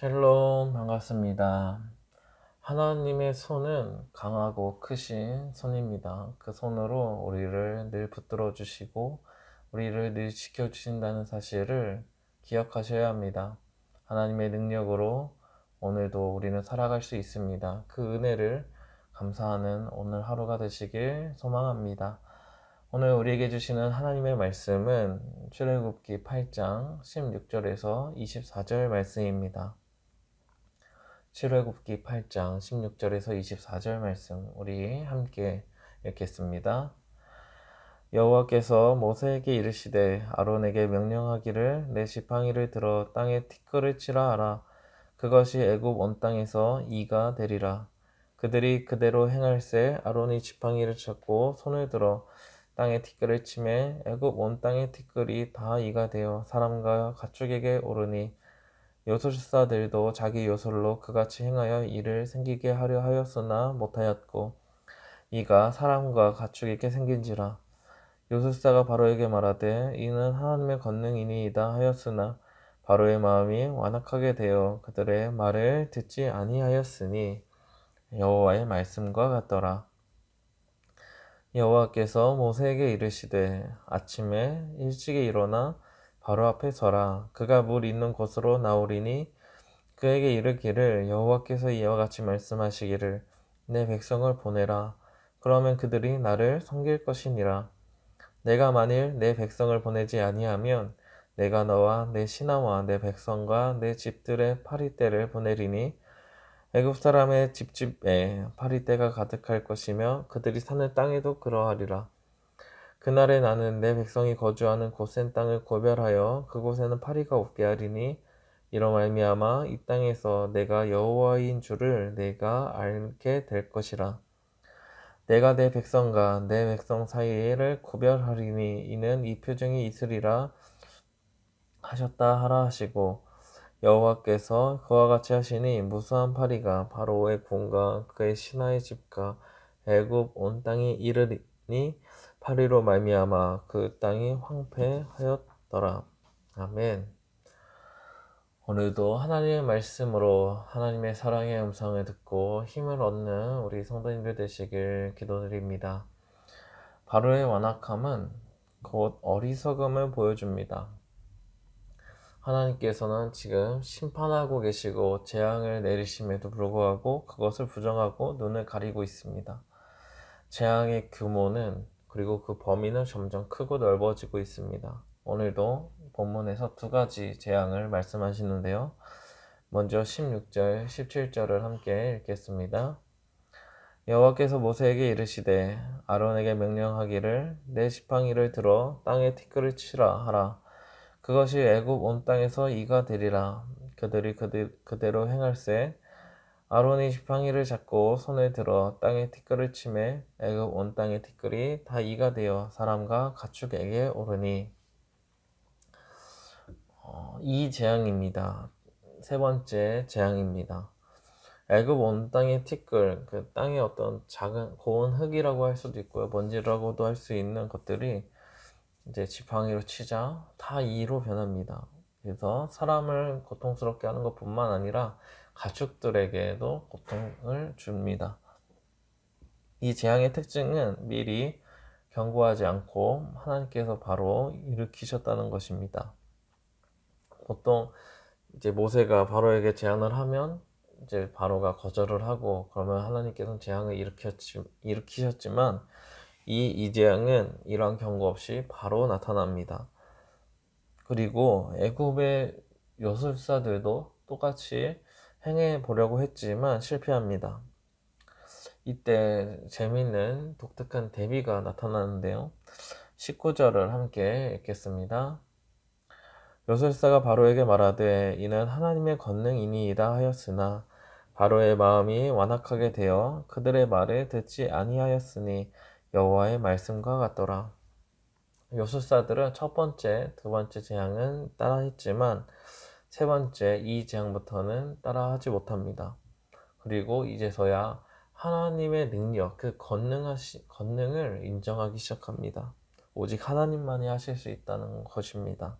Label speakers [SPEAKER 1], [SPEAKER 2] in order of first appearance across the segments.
[SPEAKER 1] 샬롬 반갑습니다. 하나님의 손은 강하고 크신 손입니다. 그 손으로 우리를 늘 붙들어 주시고 우리를 늘 지켜 주신다는 사실을 기억하셔야 합니다. 하나님의 능력으로 오늘도 우리는 살아갈 수 있습니다. 그 은혜를 감사하는 오늘 하루가 되시길 소망합니다. 오늘 우리에게 주시는 하나님의 말씀은 출애굽기 8장 16절에서 24절 말씀입니다. 출애굽기 8장 16절에서 24절 말씀 우리 함께 읽겠습니다. 여호와께서 모세에게 이르시되 아론에게 명령하기를 내 지팡이를 들어 땅에 티끌을 치라 하라 그것이 애굽 온 땅에서 이가 되리라 그들이 그대로 행할세 아론이 지팡이를 찾고 손을 들어 땅에 티끌을 치매 애굽 온 땅의 티끌이 다 이가 되어 사람과 가축에게 오르니 요술사들도 자기 요술로 그같이 행하여 이를 생기게 하려 하였으나 못하였고 이가 사람과 가축에게 생긴지라. 요술사가 바로에게 말하되 이는 하나님의 권능이니이다 하였으나 바로의 마음이 완악하게 되어 그들의 말을 듣지 아니하였으니 여호와의 말씀과 같더라. 여호와께서 모세에게 이르시되 아침에 일찍이 일어나 바로 앞에 서라. 그가 물 있는 곳으로 나오리니 그에게 이르기를 여호와께서 이와 같이 말씀하시기를 내 백성을 보내라. 그러면 그들이 나를 섬길 것이니라. 내가 만일 내 백성을 보내지 아니하면 내가 너와 내 신하와 내 백성과 내 집들의 파리떼를 보내리니 애굽 사람의 집집에 파리떼가 가득할 것이며 그들이 사는 땅에도 그러하리라 그날에 나는 내 백성이 거주하는 곧센 땅을 고별하여 그곳에는 파리가 없게 하리니 이로 말미암아 이 땅에서 내가 여호와인 줄을 내가 알게 될 것이라. 내가 내 백성과 내 백성 사이를 구별하리니 이는 이 표정이 있으리라 하셨다 하라 하시고 여호와께서 그와 같이 하시니 무수한 파리가 바로의 궁과 그의 신하의 집과 애굽 온 땅에 이르니 파리로 말미암아 그 땅이 황폐하였더라. 아멘. 오늘도 하나님의 말씀으로 하나님의 사랑의 음성을 듣고 힘을 얻는 우리 성도님들 되시길 기도드립니다. 바로의 완악함은 곧 어리석음을 보여줍니다. 하나님께서는 지금 심판하고 계시고 재앙을 내리심에도 불구하고 그것을 부정하고 눈을 가리고 있습니다. 재앙의 규모는 그리고 그 범위는 점점 크고 넓어지고 있습니다. 오늘도 본문에서 두 가지 재앙을 말씀하시는데요. 먼저 16절, 17절을 함께 읽겠습니다. 여호와께서 모세에게 이르시되 아론에게 명령하기를 내 지팡이를 들어 땅에 티끌을 치라 하라. 그것이 애굽 온 땅에서 이가 되리라. 그들이 그들, 그대로 행할세 아론이 지팡이를 잡고 손에 들어 땅에 티끌을 치매 애굽 온 땅의 티끌이 다 이가 되어 사람과 가축에게 오르니 어, 이 재앙입니다. 세 번째 재앙입니다. 애굽 온 땅의 티끌, 그 땅의 어떤 작은 고운 흙이라고 할 수도 있고요, 먼지라고도 할 수 있는 것들이 이제 지팡이로 치자 다 이로 변합니다. 그래서 사람을 고통스럽게 하는 것뿐만 아니라 가축들에게도 고통을 줍니다. 이 재앙의 특징은 미리 경고하지 않고 하나님께서 바로 일으키셨다는 것입니다. 보통 이제 모세가 바로에게 제안을 하면 이제 바로가 거절을 하고 그러면 하나님께서는 재앙을 일으켰지, 일으키셨지만 이 이재앙은 이러한 경고 없이 바로 나타납니다. 그리고 애굽의 요술사들도 똑같이 행해 보려고 했지만 실패합니다. 이때 재미있는 독특한 대비가 나타나는데요. 19절을 함께 읽겠습니다. 요술사가 바로에게 말하되 이는 하나님의 권능이니이다 하였으나 바로의 마음이 완악하게 되어 그들의 말을 듣지 아니하였으니 여호와의 말씀과 같더라. 요술사들은 첫 번째, 두 번째 재앙은 따라했지만 세 번째 이 재앙부터는 따라하지 못합니다. 그리고 이제서야 하나님의 능력, 그 권능하시, 권능을 인정하기 시작합니다. 오직 하나님만이 하실 수 있다는 것입니다.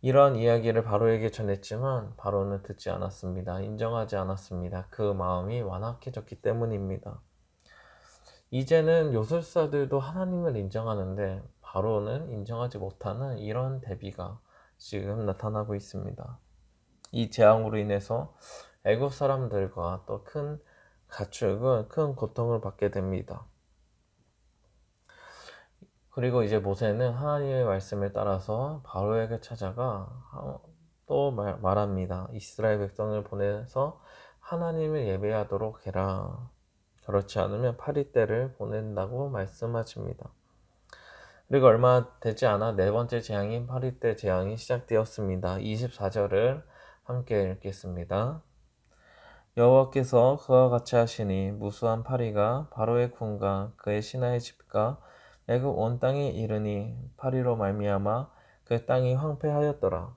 [SPEAKER 1] 이런 이야기를 바로에게 전했지만 바로는 듣지 않았습니다. 인정하지 않았습니다. 그 마음이 완악해졌기 때문입니다. 이제는 요술사들도 하나님을 인정하는데 바로는 인정하지 못하는 이런 대비가 지금 나타나고 있습니다. 이 재앙으로 인해서 애굽 사람들과 또 큰 가축은 큰 고통을 받게 됩니다. 그리고 이제 모세는 하나님의 말씀을 따라서 바로에게 찾아가 또 말, 말합니다. 이스라엘 백성을 보내서 하나님을 예배하도록 해라. 그렇지 않으면 파리떼를 보낸다고 말씀하십니다. 그리고 얼마 되지 않아 네 번째 재앙인 파리떼 재앙이 시작되었습니다. 24절을 함께 읽겠습니다. 여호와께서 그와 같이 하시니 무수한 파리가 바로의 궁과 그의 신하의 집과 애굽 온 땅에 이르니 파리로 말미암아 그 땅이 황폐하였더라.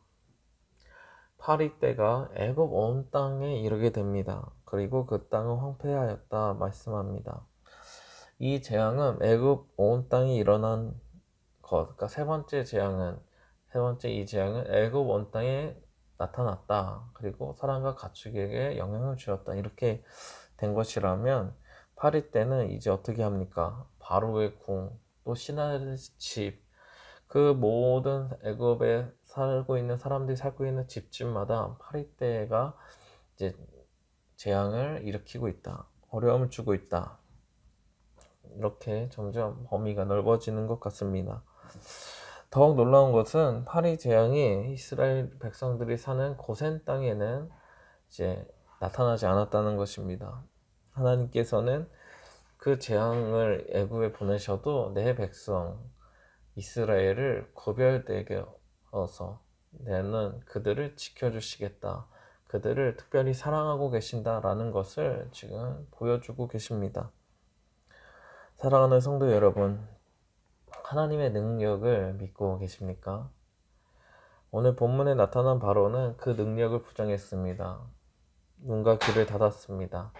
[SPEAKER 1] 파리 때가 애굽 온 땅에 이르게 됩니다. 그리고 그 땅은 황폐하였다 말씀합니다. 이 재앙은 애굽 온 땅이 일어난 것, 그러니까 세 번째 재앙은 세 번째 이 재앙은 애굽 온 땅에 나타났다. 그리고 사람과 가축에게 영향을 주었다. 이렇게 된 것이라면 파리 때는 이제 어떻게 합니까? 바로의 궁, 또 신하의 집, 그 모든 애굽에 살고 있는 사람들이 살고 있는 집집마다 파리떼가 이제 재앙을 일으키고 있다. 어려움을 주고 있다. 이렇게 점점 범위가 넓어지는 것 같습니다. 더욱 놀라운 것은 파리 재앙이 이스라엘 백성들이 사는 고센 땅에는 이제 나타나지 않았다는 것입니다. 하나님께서는 그 재앙을 애굽에 보내셔도 내 백성 이스라엘을 구별되게 어서 내는 그들을 지켜주시겠다. 그들을 특별히 사랑하고 계신다라는 것을 지금 보여주고 계십니다. 사랑하는 성도 여러분, 하나님의 능력을 믿고 계십니까? 오늘 본문에 나타난 바로는 그 능력을 부정했습니다. 눈과 귀를 닫았습니다.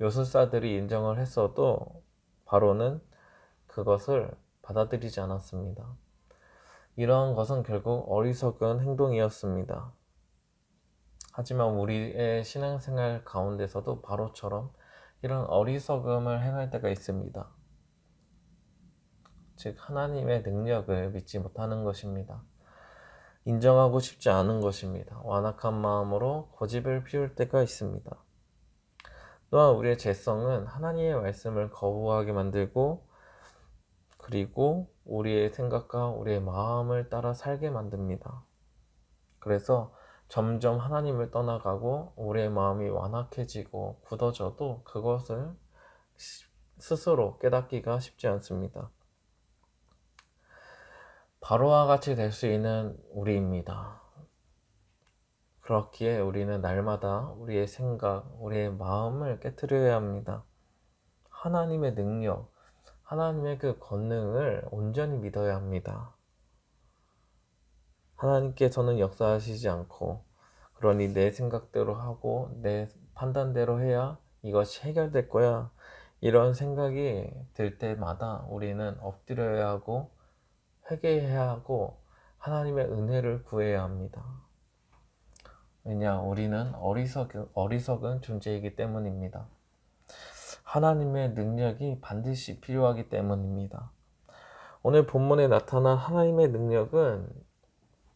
[SPEAKER 1] 요술사들이 인정을 했어도 바로는 그것을 받아들이지 않았습니다. 이러한 것은 결국 어리석은 행동이었습니다. 하지만 우리의 신앙생활 가운데서도 바로처럼 이런 어리석음을 행할 때가 있습니다. 즉, 하나님의 능력을 믿지 못하는 것입니다. 인정하고 싶지 않은 것입니다. 완악한 마음으로 고집을 피울 때가 있습니다. 또한 우리의 죄성은 하나님의 말씀을 거부하게 만들고 그리고 우리의 생각과 우리의 마음을 따라 살게 만듭니다. 그래서 점점 하나님을 떠나가고 우리의 마음이 완악해지고 굳어져도 그것을 스스로 깨닫기가 쉽지 않습니다. 바로와 같이 될 수 있는 우리입니다. 그렇기에 우리는 날마다 우리의 생각, 우리의 마음을 깨뜨려야 합니다. 하나님의 능력, 하나님의 그 권능을 온전히 믿어야 합니다. 하나님께서는 역사하시지 않고 그러니 내 생각대로 하고 내 판단대로 해야 이것이 해결될 거야. 이런 생각이 들 때마다 우리는 엎드려야 하고 회개해야 하고 하나님의 은혜를 구해야 합니다. 왜냐, 우리는 어리석, 어리석은 존재이기 때문입니다. 하나님의 능력이 반드시 필요하기 때문입니다. 오늘 본문에 나타난 하나님의 능력은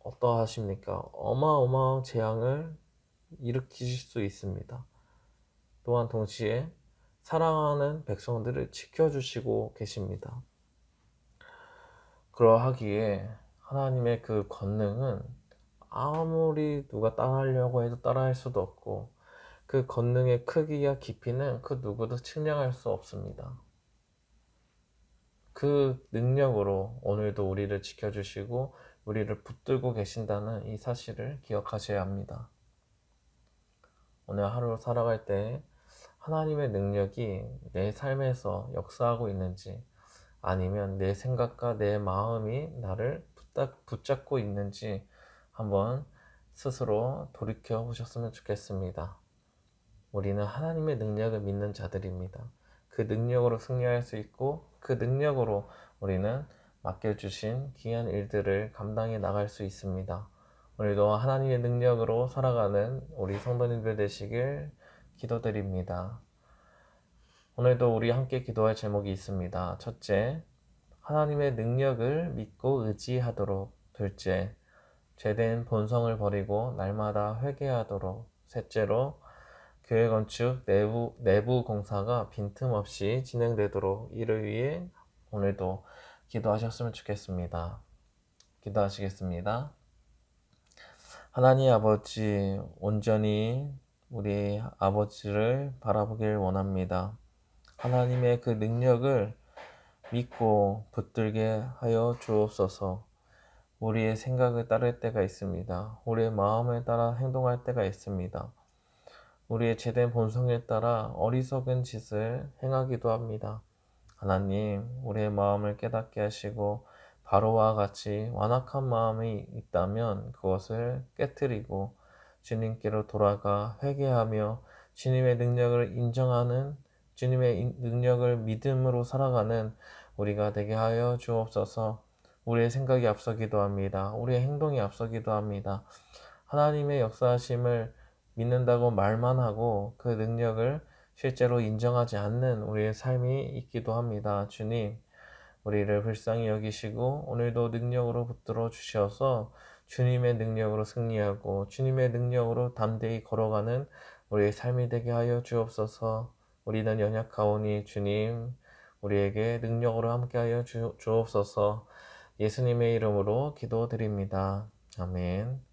[SPEAKER 1] 어떠하십니까? 어마어마한 재앙을 일으키실 수 있습니다. 또한 동시에 사랑하는 백성들을 지켜주시고 계십니다. 그러하기에 하나님의 그 권능은 아무리 누가 따라하려고 해도 따라할 수도 없고 그 권능의 크기와 깊이는 그 누구도 측량할 수 없습니다. 그 능력으로 오늘도 우리를 지켜주시고 우리를 붙들고 계신다는 이 사실을 기억하셔야 합니다. 오늘 하루 살아갈 때 하나님의 능력이 내 삶에서 역사하고 있는지 아니면 내 생각과 내 마음이 나를 붙잡고 있는지 한번 스스로 돌이켜 보셨으면 좋겠습니다. 우리는 하나님의 능력을 믿는 자들입니다. 그 능력으로 승리할 수 있고 그 능력으로 우리는 맡겨주신 귀한 일들을 감당해 나갈 수 있습니다. 오늘도 하나님의 능력으로 살아가는 우리 성도님들 되시길 기도드립니다. 오늘도 우리 함께 기도할 제목이 있습니다. 첫째, 하나님의 능력을 믿고 의지하도록. 둘째, 죄된 본성을 버리고 날마다 회개하도록. 셋째로, 교회 건축 내부, 내부 공사가 빈틈없이 진행되도록 이를 위해 오늘도 기도하셨으면 좋겠습니다. 기도하시겠습니다. 하나님 아버지, 온전히 우리 아버지를 바라보길 원합니다. 하나님의 그 능력을 믿고 붙들게 하여 주옵소서. 우리의 생각을 따를 때가 있습니다. 우리의 마음을 따라 행동할 때가 있습니다. 우리의 제된 본성에 따라 어리석은 짓을 행하기도 합니다. 하나님, 우리의 마음을 깨닫게 하시고 바로와 같이 완악한 마음이 있다면 그것을 깨뜨리고 주님께로 돌아가 회개하며 주님의 능력을 인정하는 주님의 능력을 믿음으로 살아가는 우리가 되게 하여 주옵소서. 우리의 생각이 앞서기도 합니다. 우리의 행동이 앞서기도 합니다. 하나님의 역사하심을 믿는다고 말만 하고 그 능력을 실제로 인정하지 않는 우리의 삶이 있기도 합니다. 주님, 우리를 불쌍히 여기시고 오늘도 능력으로 붙들어 주셔서 주님의 능력으로 승리하고 주님의 능력으로 담대히 걸어가는 우리의 삶이 되게 하여 주옵소서. 우리는 연약하오니 주님 우리에게 능력으로 함께하여 주, 주옵소서. 예수님의 이름으로 기도드립니다. 아멘.